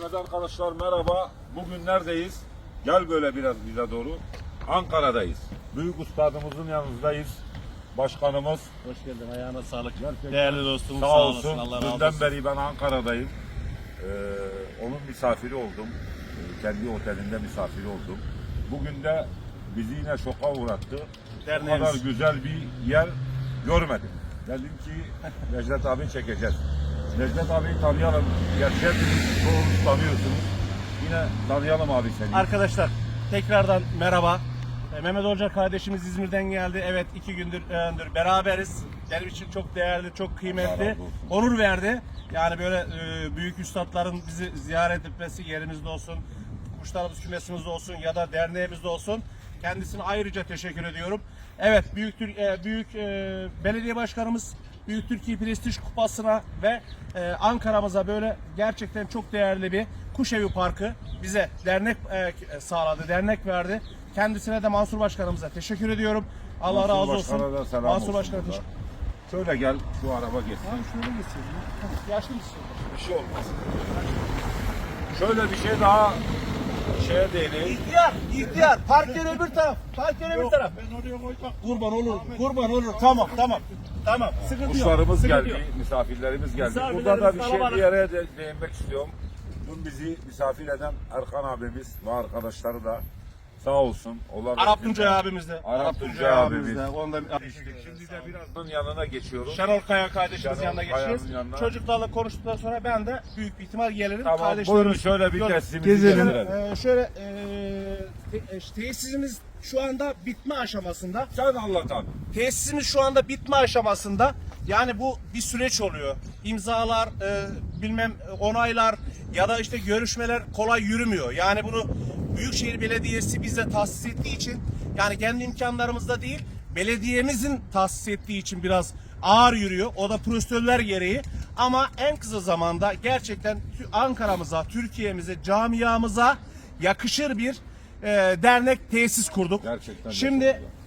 Evet arkadaşlar merhaba. Bugün neredeyiz? Gel böyle biraz bize doğru. Ankara'dayız. Büyük ustadımızın yanındayız. Başkanımız Hoş geldin. Ayağına sağlık. Gerçekten Değerli dostum sağ, sağ, olsun. olasın. Allah razı Dünden olsun. beri ben Ankara'dayım. Ee, onun misafiri oldum. Ee, kendi otelinde misafiri oldum. Bugün de bizi yine şoka uğrattı. O Derneğimiz. kadar güzel bir yer görmedim. Dedim ki Necdet abi çekeceğiz. Necdet abi tanıyalım. Gerçek çoğunuz tanıyorsunuz. Yine tanıyalım abi seni. Arkadaşlar tekrardan merhaba. E, Mehmet Hoca kardeşimiz İzmir'den geldi. Evet iki gündür, e, gündür beraberiz. Benim için çok değerli, çok kıymetli. Onur verdi. Yani böyle e, büyük üstadların bizi ziyaret etmesi yerimizde olsun. Kuşlarımız kümesimizde olsun ya da derneğimizde olsun. Kendisine ayrıca teşekkür ediyorum. Evet Büyük e, Büyük e, Belediye Başkanımız Büyük Türkiye Prestij Kupası'na ve e, Ankara'mıza böyle gerçekten çok değerli bir Kuşevi Parkı bize dernek e, sağladı, dernek verdi. Kendisine de Mansur Başkanımıza teşekkür ediyorum. Allah Mansur razı Başkan'a olsun. da selam Mansur Başkan'a teşekkür Şöyle gel şu araba geçsin. Abi şöyle geçsin. Yaşlı mısın? Bir şey olmaz. Şöyle bir şey daha şeye değineyim. İhtiyar, ihtiyar. Park yeri öbür taraf. Park yeri öbür taraf. Ben oraya koyacağım. Kurban olur, kurban olur. Tamam, tamam. Tamam, sıkıntı yok. Kuşlarımız sıkıntı geldi, yok. misafirlerimiz geldi. Burada da bir şey bir yere de değinmek istiyorum. Dün bizi misafir eden Erkan abimiz ve arkadaşları da sağ olsun. Onlar Arap Tuncay abimiz de. Arap Tuncay abimiz. de. Onda Şimdi de birazdan yanına geçiyoruz. Şenol Kaya kardeşimiz yanına geçeceğiz. yanına. Çocuklarla konuştuktan sonra ben de büyük bir ihtimal gelirim. Tamam buyurun şöyle bir Yok, testimizi gezelim. Ee, şöyle e, te- tesisimiz şu anda bitme aşamasında. Sen anlat abi. Tesisimiz şu anda bitme aşamasında. Yani bu bir süreç oluyor. İmzalar, e, bilmem e, onaylar ya da işte görüşmeler kolay yürümüyor. Yani bunu Büyükşehir Belediyesi bize tahsis ettiği için yani kendi imkanlarımızda değil belediyemizin tahsis ettiği için biraz ağır yürüyor. O da prosedürler gereği. Ama en kısa zamanda gerçekten Ankara'mıza, Türkiye'mize, camiamıza yakışır bir e, dernek tesis kurduk. Gerçekten Şimdi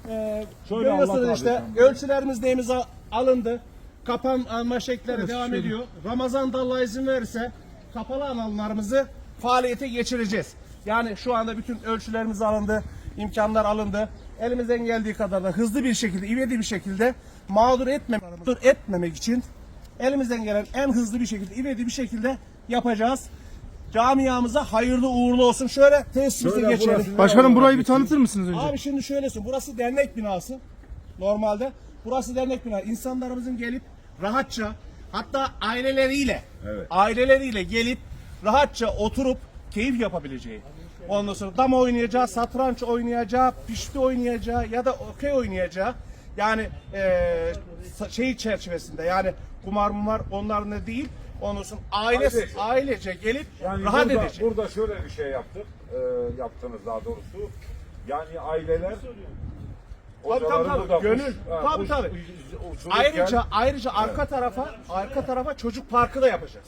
e, Şöyle görüyorsunuz işte ölçülerimiz de imza alındı. Kapan alma şekilleri devam ediyor. Ramazan da Allah izin verirse kapalı alanlarımızı faaliyete geçireceğiz. Yani şu anda bütün ölçülerimiz alındı, imkanlar alındı. Elimizden geldiği kadar da hızlı bir şekilde, ivedi bir şekilde mağdur etmemek, etmemek için elimizden gelen en hızlı bir şekilde, ivedi bir şekilde yapacağız. Camiamıza hayırlı uğurlu olsun. Şöyle tesisimize Şöyle geçelim. burası- Başkanım burayı bir tanıtır mısınız önce? Abi şimdi şöylesin. Burası dernek binası. Normalde. Burası dernek binası. İnsanlarımızın gelip rahatça hatta aileleriyle Evet. aileleriyle gelip rahatça oturup keyif yapabileceği. Ondan sonra dama oynayacağı, satranç oynayacağı, pişti oynayacağı ya da okey oynayacağı yani eee şey çerçevesinde yani kumar mumar onların da değil. Ondan sonra aile, Ailece. ailece gelip Yani rahat burada, edecek. burada şöyle bir şey yaptık. e, yaptınız daha doğrusu. Yani aileler Tabii, tabii, tabii. burada Gönül. ha, Tabii, tabii. Ayrıca ayrıca arka tarafa arka tarafa çocuk parkı da yapacağız.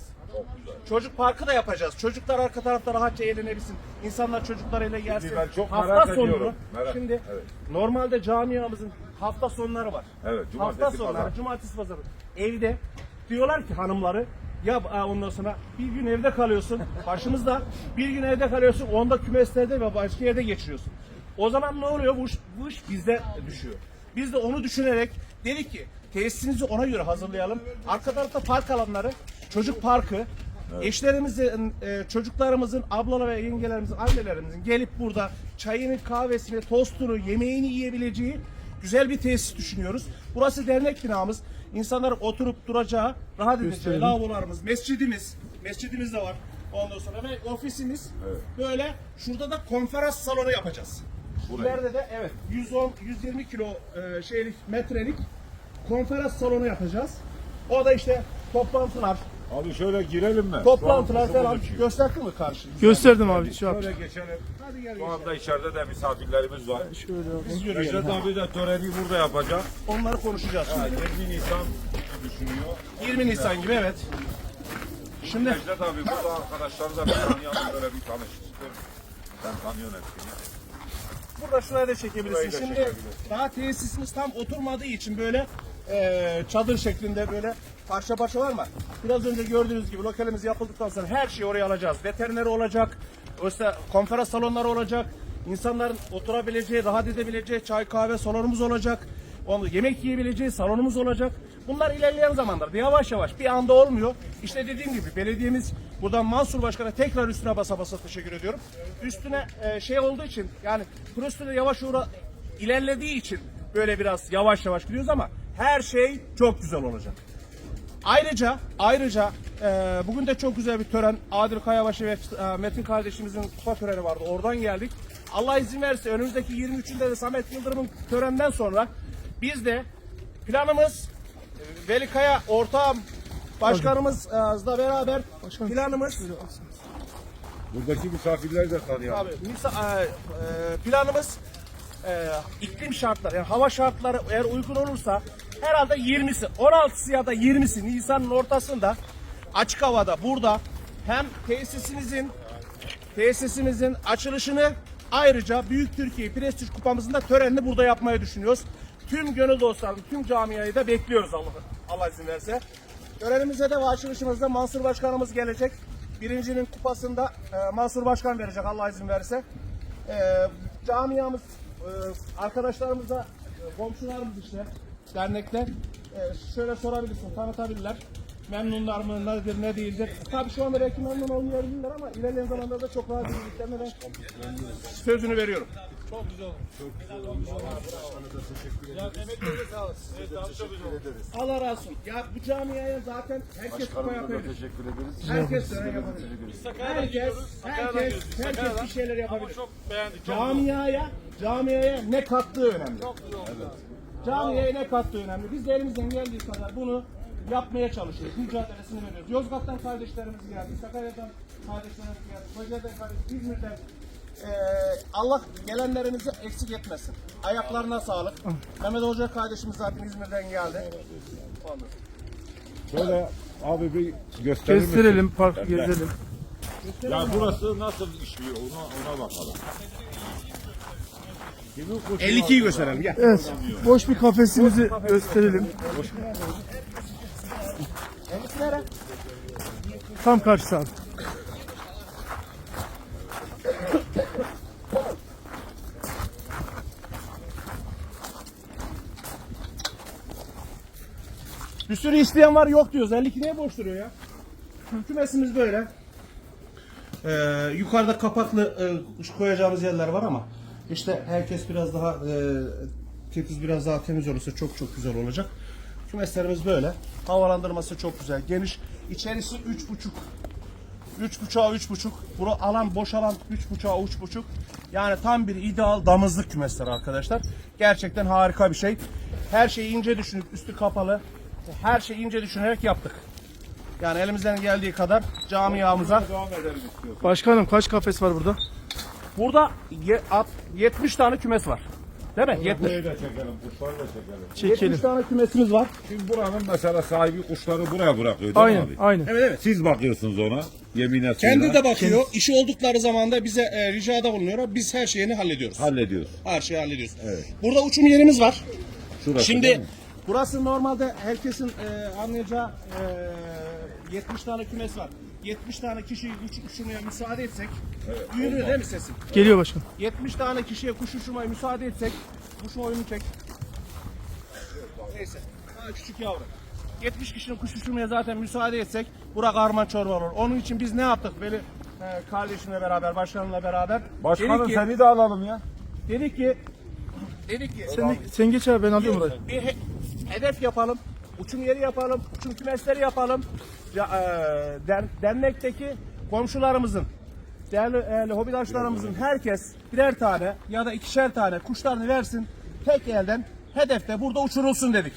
Çocuk parkı da yapacağız. Çocuklar arka tarafta rahatça eğlenebilsin. İnsanlar çocuklarıyla gelsin. ben çok hafta merak sonunu. ediyorum. Merak- Şimdi evet. normalde camiamızın hafta sonları var. Evet, cumartesi, hafta sonları, pazar. cumartesi pazarı. Evde diyorlar ki hanımları ya aa, ondan sonra bir gün evde kalıyorsun başımızda bir gün evde kalıyorsun onda kümeslerde ve başka yerde geçiriyorsun. O zaman ne oluyor? Bu iş, bu iş bizde düşüyor. Biz de onu düşünerek dedik ki tesisimizi ona göre hazırlayalım. Arka tarafta park alanları, çocuk parkı, eşlerimizin, e, çocuklarımızın, ablalar ve yengelerimizin, annelerimizin gelip burada çayını, kahvesini, tostunu, yemeğini yiyebileceği güzel bir tesis düşünüyoruz. Burası dernek binamız. İnsanlar oturup duracağı, rahat edeceği lavabolarımız, mescidimiz, mescidimiz de var. Ondan sonra ve ofisimiz böyle şurada da konferans salonu yapacağız. Burayı. İleride de evet 110 120 kilo e, şeylik metrelik konferans salonu yapacağız. O da işte toplantılar, Abi şöyle girelim mi? toplantılar falan gösterdin mi karşı? Gösterdim abi şu an. Şöyle geçelim. Hadi gel Şu geçelim. anda içeride de misafirlerimiz var. Şöyle. Biz yürüyelim. Necdet abi de töreni burada yapacak. Onları konuşacağız Ha, şimdi. 20 Nisan düşünüyor. 20 Nisan gibi evet. Şimdi Necdet abi burada arkadaşları da bir tanıyalım böyle bir tanıştırsın. Sen tanıyorsun hepsini. burada şuraya da çekebilirsin. Burayı da Şimdi çekebilirsin. daha tesisimiz tam oturmadığı için böyle e, çadır şeklinde böyle parça parça var mı? Biraz önce gördüğünüz gibi lokalimiz yapıldıktan sonra her şeyi oraya alacağız. Veterineri olacak, işte konferans salonları olacak, insanların oturabileceği, rahat edebileceği çay kahve salonumuz olacak. Onu yemek yiyebileceği salonumuz olacak. Bunlar ilerleyen zamanlarda yavaş yavaş bir anda olmuyor. İşte dediğim gibi belediyemiz buradan Mansur Başkan'a tekrar üstüne basa basa teşekkür ediyorum. Üstüne e, şey olduğu için yani prosedür yavaş uğra ilerlediği için böyle biraz yavaş yavaş gidiyoruz ama her şey çok güzel olacak. Ayrıca ayrıca e, bugün de çok güzel bir tören Adil Kayabaşı ve e, Metin kardeşimizin kupa töreni vardı. Oradan geldik. Allah izin verirse önümüzdeki 23'ünde de Samet Yıldırım'ın törenden sonra biz de planımız e, Veli Kaya ortağım başkanımızla beraber planımız Buradaki misafirleri de tanıyalım. Abi misa- e, e, planımız e, iklim şartları yani hava şartları eğer uygun olursa herhalde 20'si 16'sı ya da 20'si Nisan'ın ortasında açık havada burada hem tesisimizin tesisimizin açılışını ayrıca Büyük Türkiye Prestij Kupamızın da törenini burada yapmayı düşünüyoruz. Tüm gönül dostlarım, tüm camiayı da bekliyoruz Allah, Allah izin verirse. Törenimize de açılışımızda Mansur Başkanımız gelecek. Birincinin kupasında e, Mansur Başkan verecek Allah izin verirse. E, camiamız, e, arkadaşlarımıza, e, komşularımız işte dernekte e, şöyle sorabilirsin, tanıtabilirler. Memnunlar mı, nedir, ne değildir. Tabii şu anda belki memnun olmayabilirler ama ilerleyen zamanlarda çok rahat edildiklerine ben sözünü veriyorum. Allah razı olsun. Ya bu camiaya zaten herkes kupa yapıyor. Teşekkür ederiz. Herkes tören yapabilir. Herkes, herkes, herkes bir şeyler yapabilir. Camiaya, camiaya ne kattığı önemli. Camiye ne kattığı önemli. Biz de elimizden geldiği kadar bunu yapmaya çalışıyoruz. Mücadelesini veriyoruz. Yozgat'tan kardeşlerimiz geldi. Sakarya'dan kardeşlerimiz geldi. Kocaeli'den kardeşlerimiz, İzmir'den. Ee, Allah gelenlerimizi eksik etmesin. Ayaklarına sağlık. Mehmet Hoca kardeşimiz zaten İzmir'den geldi. Ondan. Şöyle abi bir gösterir misin? Gösterelim, park gezelim. Ya burası nasıl işliyor ona, ona bakalım. Kimin kuşu 52'yi var? gösterelim gel. Evet, boş bir kafesimizi gösterelim. Tam karşısı abi. Bir sürü isteyen var yok diyoruz. 52 neye boş duruyor ya? Kümesimiz böyle. Ee, yukarıda kapaklı e, koyacağımız yerler var ama işte herkes biraz daha e, titiz biraz daha temiz olursa çok çok güzel olacak. Kümeslerimiz böyle. Havalandırması çok güzel. Geniş. İçerisi 3,5 üç buçuğa üç buçuk. Bura alan boş alan üç buçuğa üç buçuk. Yani tam bir ideal damızlık kümesler arkadaşlar. Gerçekten harika bir şey. Her şeyi ince düşünüp üstü kapalı. Her şeyi ince düşünerek yaptık. Yani elimizden geldiği kadar camiamıza. Başkanım kaç kafes var burada? Burada ye- at- 70 tane kümes var. Değil mi? 70. Burayı da çekelim, kuşları da çekelim. 70 Çekelim. tane kümesimiz var. Şimdi buranın mesela sahibi kuşları buraya bırakıyor değil mi Aynen, abi? aynen. Evet evet. Siz bakıyorsunuz ona, yemine suyuna. Kendi de bakıyor. İşi oldukları zaman da bize e, ricada bulunuyor. Biz her şeyini hallediyoruz. Hallediyoruz. Her şeyi hallediyoruz. Burada uçum yerimiz var. Şurası değil Şimdi mi? burası normalde herkesin e, anlayacağı e, 70 tane kümes var. 70 tane kişi uç, uçurmaya müsaade etsek, duyuluyor değil mi sesim? Geliyor başkanım. 70 tane kişiye kuş uçurmaya müsaade etsek, kuş oyunu çek. Neyse, daha küçük yavru. 70 kişinin kuş uçurmaya zaten müsaade etsek, bura karman çorba olur. Onun için biz ne yaptık? Veli e, kardeşimle beraber, başkanımla beraber. Başkanım dedik ki, seni de alalım ya. dedik ki, dedik ki, Sen, sen geç abi ben alıyorum orayı. bir he- hedef yapalım. Uçum yeri yapalım. Uçum kümesleri yapalım. Ya, e, der- dernekteki komşularımızın, değerli, değerli hobidaşlarımızın herkes birer tane ya da ikişer tane kuşlarını versin. Tek elden hedefte burada uçurulsun dedik.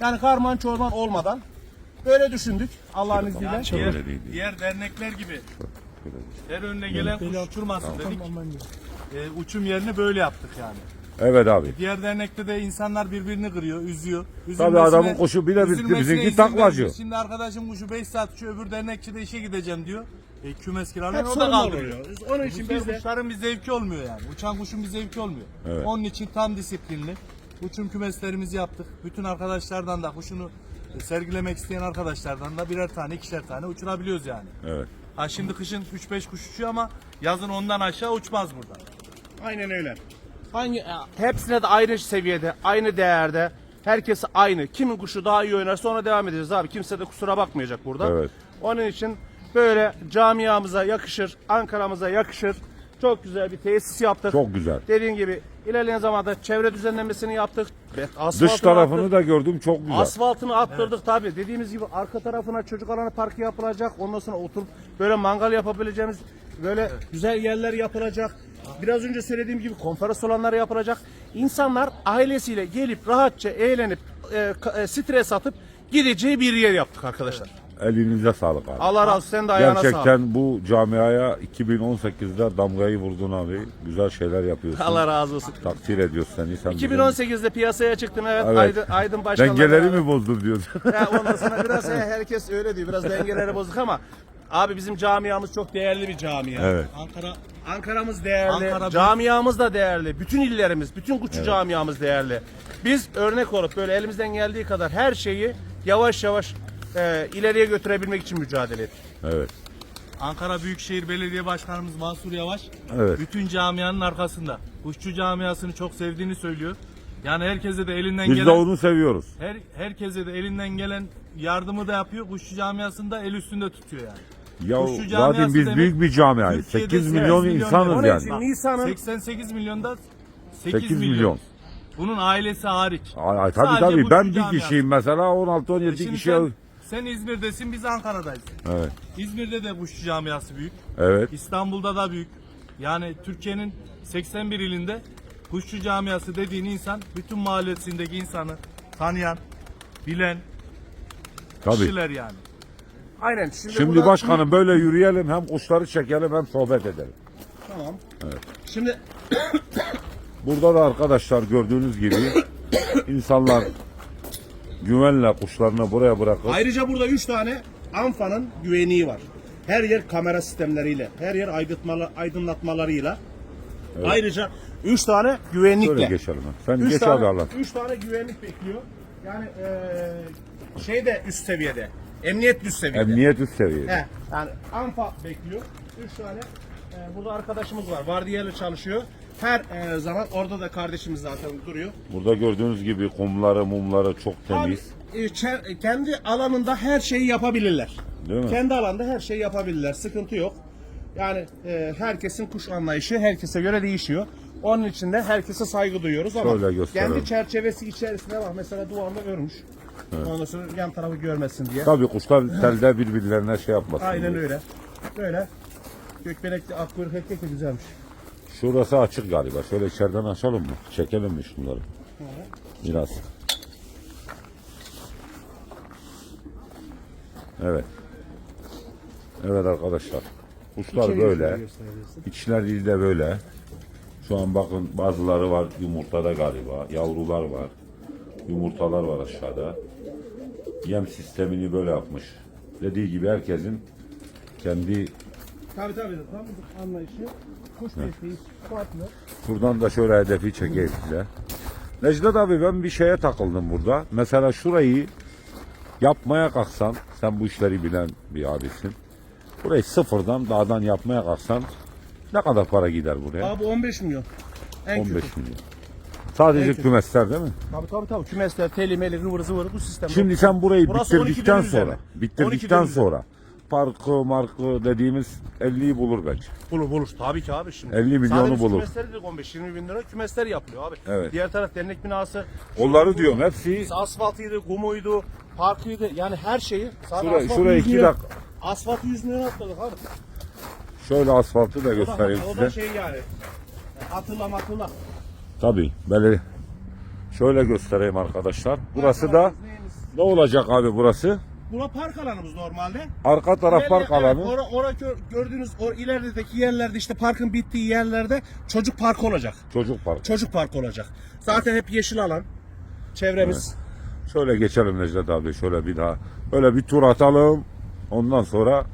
Yani karman çorman olmadan. Böyle düşündük Allah'ın izniyle. Diğer, diğer dernekler gibi her önüne gelen kuş uçurmasın dedik. Ee, uçum yerini böyle yaptık yani. Evet abi. Diğer dernekte de insanlar birbirini kırıyor, üzüyor. Tabii adamın kuşu bir de biz- üzülmesine bizimki izin taklacı. vermiyor. Şimdi arkadaşım kuşu 5 saat uçuyor, öbür dernekçide işe gideceğim diyor. E, kümes kiralıyor, Hep o da kaldırıyor. oluyor. Onun için Şimdi biz de kuşların bir zevki olmuyor yani. Uçan kuşun bir zevki olmuyor. Onun için tam disiplinli. uçum kümeslerimizi yaptık. Bütün arkadaşlardan da kuşunu e, sergilemek isteyen arkadaşlardan da birer tane ikişer tane uçurabiliyoruz yani. Evet. Ha şimdi kışın 3-5 kuş uçuyor ama yazın ondan aşağı uçmaz burada. Aynen öyle. Hangi, hepsine de aynı seviyede, aynı değerde. Herkes aynı. Kimin kuşu daha iyi oynarsa ona devam edeceğiz abi. Kimse de kusura bakmayacak burada. Evet. Onun için böyle camiamıza yakışır, Ankara'mıza yakışır. Çok güzel bir tesis yaptık. Çok güzel. Dediğim gibi ilerleyen zamanda çevre düzenlemesini yaptık. Ve Dış asfaltını tarafını attık. da gördüm çok güzel. Asfaltını attırdık tabi. Dediğimiz gibi arka tarafına çocuk alanı parkı yapılacak. Ondan sonra oturup böyle mangal yapabileceğimiz böyle güzel yerler yapılacak. Biraz önce söylediğim gibi konferans alanları yapılacak. İnsanlar ailesiyle gelip rahatça eğlenip e, e, stres atıp gideceği bir yer yaptık arkadaşlar. Elinize sağlık abi. Allah razı olsun sen de ayağına Gerçekten sağlık. bu camiaya 2018'de damgayı vurdun abi. Güzel şeyler yapıyorsun. Allah razı olsun. Takdir ediyoruz seni. Sen 2018'de piyasaya çıktım evet, Evet. Aydın, Aydın Başkan'la Dengeleri beraber- mi bozdun diyorsun? Ya ondan sonra biraz he, herkes öyle diyor. Biraz dengeleri bozuk ama abi bizim camiamız çok değerli bir camia. evet. Ankara Ankara'mız değerli, Ankara- camiamız da değerli, bütün illerimiz, bütün kuşçu camiamız değerli. Biz örnek olup böyle elimizden geldiği kadar her şeyi yavaş yavaş e, ileriye götürebilmek için mücadele ettik. Evet. Ankara Büyükşehir Belediye Başkanımız Mansur Yavaş Evet. bütün camianın arkasında. Kuşçu camiasını çok sevdiğini söylüyor. Yani herkese de elinden Biz gelen de onu seviyoruz. her herkese de elinden gelen yardımı da yapıyor. Kuşçu camiasında el üstünde tutuyor yani. Ya Kuşçu zaten camiası biz demek, büyük bir camiayız. Türkiye'de 8 sekiz milyon milyon insanız yani. Nisan'ın 88 milyonda 8, 8 milyon. milyon. Bunun ailesi hariç. Ay, ay, tabii Sadece tabii bu ben bir camiası. kişiyim mesela 16-17 Şimdi kişi. sen, sen İzmir'desin biz Ankara'dayız. Evet. İzmir'de de kuşçu camiası büyük. Evet. İstanbul'da da büyük. Yani Türkiye'nin 81 ilinde kuşçu camiası dediğin insan bütün mahallesindeki insanı tanıyan, bilen Tabii. kişiler yani. aynen. Şimdi, Şimdi burada- başkanım böyle yürüyelim hem kuşları çekelim hem sohbet edelim. Tamam. Şimdi Burada da arkadaşlar gördüğünüz gibi insanlar güvenle kuşlarını buraya bırakıp ayrıca burada 3 tane Anfa'nın güvenliği var. Her yer kamera sistemleriyle, her yer aydınlatmalar, aydınlatmalarıyla. Ayrıca 3 tane güvenlikle. şöyle geçelim. Sen Üç geç tane, abi Allah. Üç tane güvenlik bekliyor. Yani eee şey de üst seviyede. Emniyet üst seviyede. Emniyet üst seviyede. He, yani ANFA bekliyor. Üç tane eee, burada arkadaşımız var. Vardiyalı çalışıyor. Her eee, zaman orada da kardeşimiz zaten duruyor. Burada gördüğünüz gibi kumları mumları çok Abi, temiz. e, çe- kendi alanında her şeyi yapabilirler. Değil mi? Kendi alanda her şeyi yapabilirler. Sıkıntı yok. Yani e, herkesin kuş anlayışı herkese göre değişiyor. Onun için de herkese saygı duyuyoruz ama Şöyle gösterelim. kendi çerçevesi içerisinde bak mesela duvarda örmüş. Ondan sonra yan tarafı görmesin diye. Tabii kuşlar telde birbirlerine şey yapmasın. Aynen diye. öyle. Böyle. Gökbenekli akkuyruk erkek de güzelmiş. Şurası açık galiba. Şöyle içeriden açalım mı? Çekelim mi şunları? Biraz. Evet. Evet arkadaşlar. Kuşlar İçeriği böyle. İçleri de böyle. Şu an bakın bazıları var yumurtada galiba. Yavrular var. Yumurtalar var aşağıda. Yem sistemini böyle yapmış. Dediği gibi herkesin kendi Tabii tabii. Tam anlayışı. Kuş besleyiş farklı. Buradan da şöyle hedefi çekeyim size. Necdet abi ben bir şeye takıldım burada. Mesela şurayı yapmaya kalksan, sen bu işleri bilen bir abisin. Burayı sıfırdan dağdan yapmaya kalksan ne kadar para gider buraya? Abi 15 milyon. En 15 kötü. milyon. Sadece kötü. kümesler değil mi? Tabii tabii tabii. Kümesler, teli, meli, ıvır zıvır bu sistem. Şimdi sen burayı Burası 12 bitirdikten sonra, üzerine. 12 bitirdikten dönüm üzerine. sonra parkı markı dediğimiz 50'yi bulur bence. Bulur bulur. Tabii ki abi şimdi. 50 milyonu Sadece bulur. Kümesler dedik 15-20 bin lira kümesler yapılıyor abi. Evet. Diğer taraf dernek binası. Onları diyorum hepsi Asfaltıydı, kumuydu, parkıydı. Yani her şeyi. Sadece Şuraya- şuraya 100 iki dakika. Asfalt 100 milyon atladık abi. şöyle asfaltı da göstereyim o da size. şey yani. Hatırla hatırla. Tabii böyle şöyle göstereyim arkadaşlar. Burası da ne olacak abi burası? Bura park alanımız normalde. Arka taraf İleride- park alanı. Evet, ora, ora gör- gördüğünüz o ilerideki yerlerde işte parkın bittiği yerlerde çocuk parkı olacak. Çocuk parkı. Çocuk parkı olacak. Zaten hep yeşil alan. Çevremiz. Şöyle geçelim Necdet abi şöyle bir daha. Böyle bir tur atalım. Ondan sonra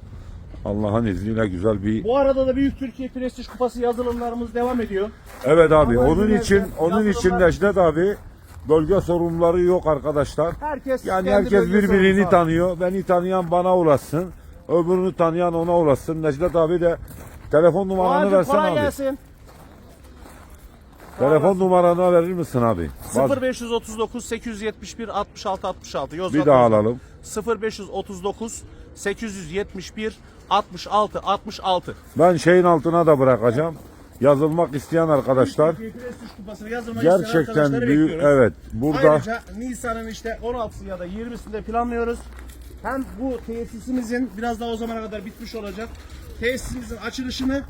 Allah'ın izniyle güzel bir Bu arada da Büyük Türkiye Prestij Kupası yazılımlarımız devam ediyor. Evet abi Ama onun için onun için yazılımlar- Necdet abi Bölge sorunları yok arkadaşlar. Herkes Yani herkes birbirini tanıyor. Beni tanıyan bana ulaşsın. Öbürünü tanıyan ona ulaşsın. Necdet abi de telefon numaranı versen abi. gelsin. Telefon numaranı verir misin abi? Baz- 0539 871 66 66 Yozgat bir daha Yozgat. alalım. 0539 871 66 66 Ben şeyin altına da bırakacağım. Yazılmak isteyen arkadaşlar gerçekten büyük evet burada Ayrıca Nisan'ın işte 16'sı ya da 20'sinde planlıyoruz. Hem bu tesisimizin biraz daha o zamana kadar bitmiş olacak. Tesisimizin açılışını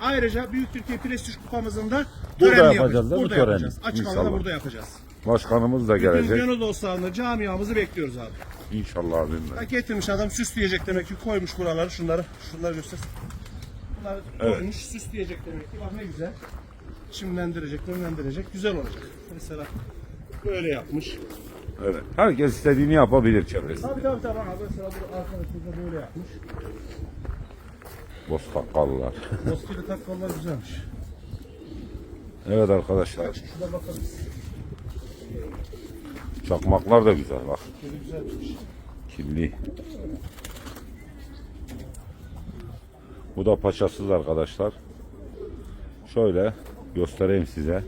ayrıca Büyük Türkiye Prestij Kupamızın da Burada törenini yapacağız değil mi Burada töreni? yapacağız. Açık alanda İnşallah. burada yapacağız. başkanımız da Bütün gelecek. gönül dostlarını, camiamızı bekliyoruz abi. İnşallah abim. Ha, getirmiş adam süsleyecek demek ki koymuş buraları şunları şunları göster. Bunları Evet. koymuş süsleyecek demek ki bak ne güzel. Çimlendirecek, önlendirecek güzel olacak. Mesela böyle yapmış. Evet. Herkes istediğini yapabilir çevresinde. Tabii tabii tabii. Abi mesela bu arkadaşımız da böyle yapmış. Bostakallılar. Moskili takkallar güzelmiş. Evet arkadaşlar. Şurada bakalım. Çakmaklar da güzel bak. Kirli. Bu da paçasız arkadaşlar. Şöyle göstereyim size.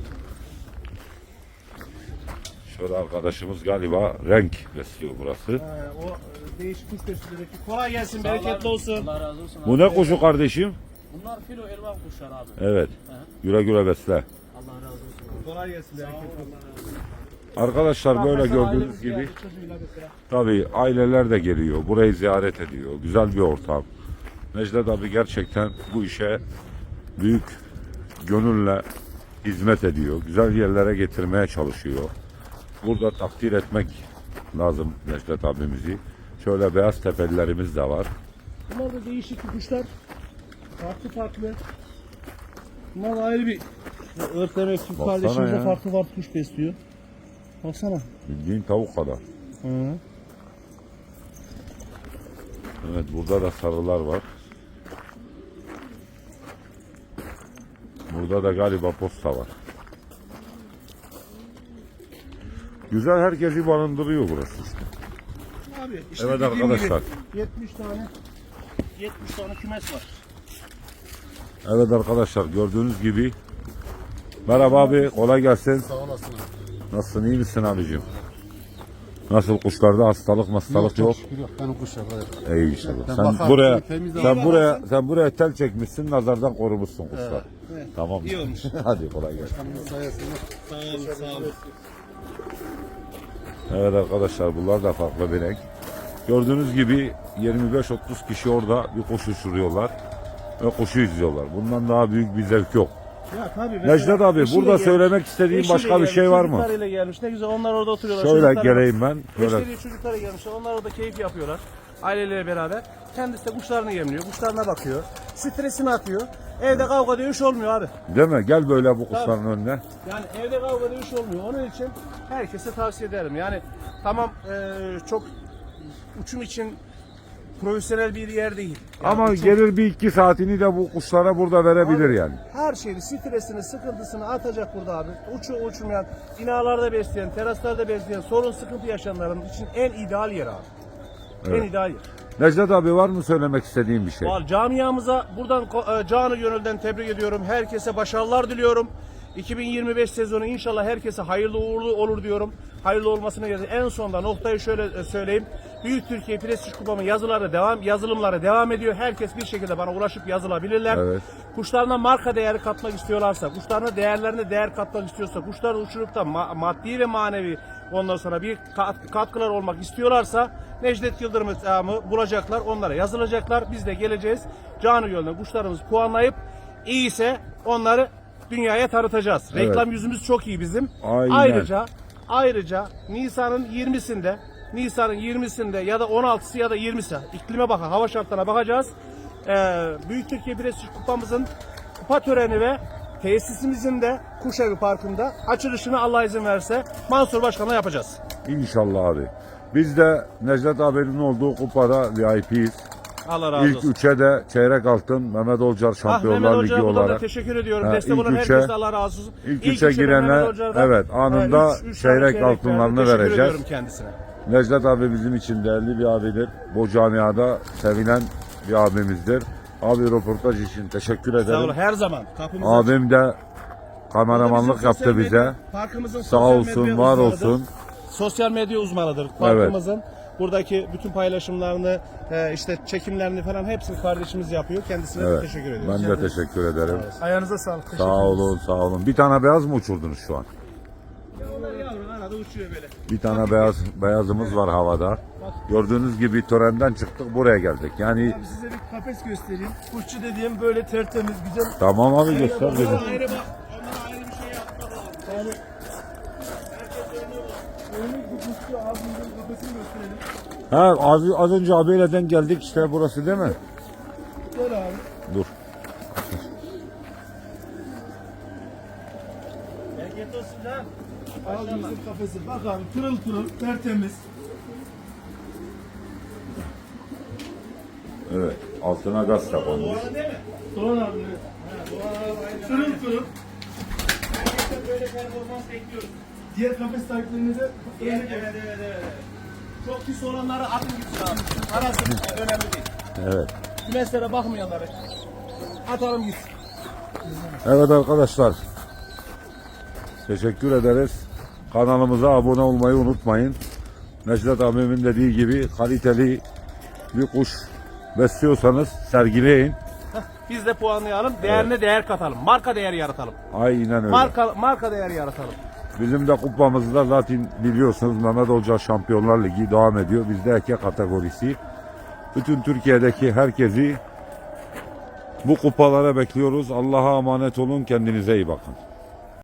Şöyle arkadaşımız galiba renk besliyor burası. Ee, o e, değişik kuş. Kolay gelsin, bereketli olsun. Allah razı olsun. Bu ne kuşu kardeşim? Bunlar filo elvan kuşlar abi. Evet. Güle güle besle. Allah razı olsun. Kolay gelsin, bereketli olsun. Arkadaşlar böyle gördüğünüz gibi tabii aileler de geliyor. Burayı ziyaret ediyor. Güzel bir ortam. Necdet abi gerçekten bu işe büyük gönülle hizmet ediyor. Güzel yerlere getirmeye çalışıyor. Burada takdir etmek lazım Necdet abimizi. Şöyle beyaz tepelilerimiz de var. Bunlar da değişik kuşlar. Farklı farklı. Bunlar da ayrı bir ki Baksana kardeşimiz de farklı farklı kuş besliyor. Baksana. Bildiğin tavuk kadar. Hı. Evet burada da sarılar var. Burada da galiba posta var. Güzel herkesi barındırıyor burası işte. Abi işte Evet arkadaşlar. Gibi 70 tane 70 tane kümes var. Evet arkadaşlar gördüğünüz gibi. Merhaba abi kolay gelsin. Sağ olasın abi. Nasılsın iyi misin abicim? Nasıl kuşlarda hastalık hastalık yok? şükür yok. Benim kuş yok. evet. İyi inşallah. Sen bakarım, buraya sen buraya sen buraya tel çekmişsin nazardan korumuşsun kuşlar. Tamam. İyi olmuş. Hadi kolay gelsin. Benim sayesinde. Sağ olun, sağ olun. Evet arkadaşlar bunlar da farklı bir renk. Gördüğünüz gibi 25-30 kişi orada bir kuş uçuruyorlar ve kuşu izliyorlar. Bundan daha büyük bir zevk yok. Ya tabii. mesela Necdet abi burada gelmiş, söylemek istediğin eşiyle başka bir şey var mı? Çocuklarıyla gelmiş. Ne güzel onlar orada oturuyorlar. Şöyle geleyim ben. Böyle. Eşleri çocukları gelmişler. Onlar orada keyif yapıyorlar. Aileleriyle beraber. Kendisi de kuşlarını yemliyor. Kuşlarına bakıyor. Stresini atıyor. Evde kavga dövüş olmuyor abi. Değil mi? Gel böyle bu kuşların önüne. Yani evde kavga dövüş olmuyor. Onun için herkese tavsiye ederim. Yani tamam eee, çok uçum için profesyonel bir yer değil. Yani Ama uçum- gelir bir iki saatini de bu kuşlara burada verebilir yani. her şeyi, stresini, sıkıntısını atacak burada abi. Uçu uçmayan, binalarda besleyen, teraslarda besleyen, sorun sıkıntı yaşayanların için en ideal yer abi. En ideal yer. Necdet abi var mı söylemek istediğin bir şey? Var. Camiamıza buradan e, canı gönülden tebrik ediyorum. Herkese başarılar diliyorum. 2025 sezonu inşallah herkese hayırlı uğurlu olur diyorum. Hayırlı olmasını yazın. En sonda noktayı şöyle e, söyleyeyim. Büyük Türkiye Prestij Kupamı yazıları devam, yazılımları devam ediyor. Herkes bir şekilde bana ulaşıp yazılabilirler. Evet. Kuşlarına marka değeri katmak istiyorlarsa, kuşlarına değerlerine değer katmak istiyorsa, kuşları uçurup da ma- maddi ve manevi ondan sonra bir kat- katkılar olmak istiyorlarsa Necdet Yıldırım'ı e, bulacaklar, onlara yazılacaklar. Biz de geleceğiz. Canı gönülden kuşlarımızı puanlayıp iyiyse onları dünyaya tanıtacağız. Evet. Reklam yüzümüz çok iyi bizim. Aynen. Ayrıca ayrıca Nisan'ın 20'sinde Nisan'ın 20'sinde ya da 16'sı ya da 20'si iklime bakın hava şartlarına bakacağız. Ee, Büyük Türkiye Prestij Kupamızın kupa töreni ve tesisimizin de Kuşevi Parkı'nda açılışını Allah izin verirse Mansur Başkan'la yapacağız. İnşallah abi. Biz de Necdet abinin olduğu kupada VIP'yiz. Allah razı İlk olsun. üçe de çeyrek altın Mehmet Olcar Ah, Şampiyonlar Mehmet Ligi buradan da olarak. teşekkür ediyorum. Ha, Destek ilk olan üçe- herkese Allah razı olsun. İlk üçe üçe de Hoca'dan, evet anında ha, üç- üç tane çeyrek altınlarını verdi. Teşekkür vereceğiz. ediyorum kendisine. Necdet abi bizim için değerli bir abidir. Bu camiada sevilen bir abimizdir. Abi röportaj için teşekkür Sağ olun ederim. her zaman. Kapımızı Abim de kameramanlık yaptı bize. Parkımızın Sağ sosyal olsun, var uzmanıdır. olsun. Sosyal medya uzmanıdır parkımızın. Buradaki bütün paylaşımlarını, e, işte çekimlerini falan hepsini kardeşimiz yapıyor. Kendisine Evet. teşekkür ediyoruz. Ben de teşekkür ederim. Ayağınıza sağlık. Teşekkür Sağ olun, sağ olun. Bir tane beyaz mı uçurdunuz şu an? Onlar yavrum arada uçuyor böyle. Bir tane beyaz beyazımız var havada. Gördüğünüz gibi törenden çıktık buraya geldik. Yani Abi size bir kafes göstereyim. Kuşçu dediğim böyle tertemiz, güzel. tamam abi göster. Onlara ayrı bak. Onlara ayrı bir şey yapmak lazım. Örnek Ha az, az önce abiyle denk geldik işte burası değil mi? Gel abi. Dur. Bereket olsun lan. Abimizin kafesi. Bak abi pırıl pırıl, tertemiz. Evet. Altına gaz da konmuş. Değil mi? Doğan abi. Pırıl pırıl. Herkesten böyle performans bekliyoruz. Diğer kafes sahiplerinize Evet, örnek evet, evet, evet. Çok pis olanları atın gitsin abi. Arası önemli değil. Evet. Kümeslere bakmayanları atalım gitsin. Evet arkadaşlar. Teşekkür ederiz. Kanalımıza abone olmayı unutmayın. Necdet abimin dediği gibi kaliteli bir kuş besliyorsanız sergileyin. Biz de puanlayalım, değerine değer katalım. Marka değeri yaratalım. Aynen öyle. Marka marka değeri yaratalım. Bizim de kupamızda zaten biliyorsunuz Mehmet Hoca Şampiyonlar Ligi devam ediyor. Bizde eke kategorisi. Bütün Türkiye'deki herkesi bu kupalara bekliyoruz. Allah'a emanet olun. Kendinize iyi bakın.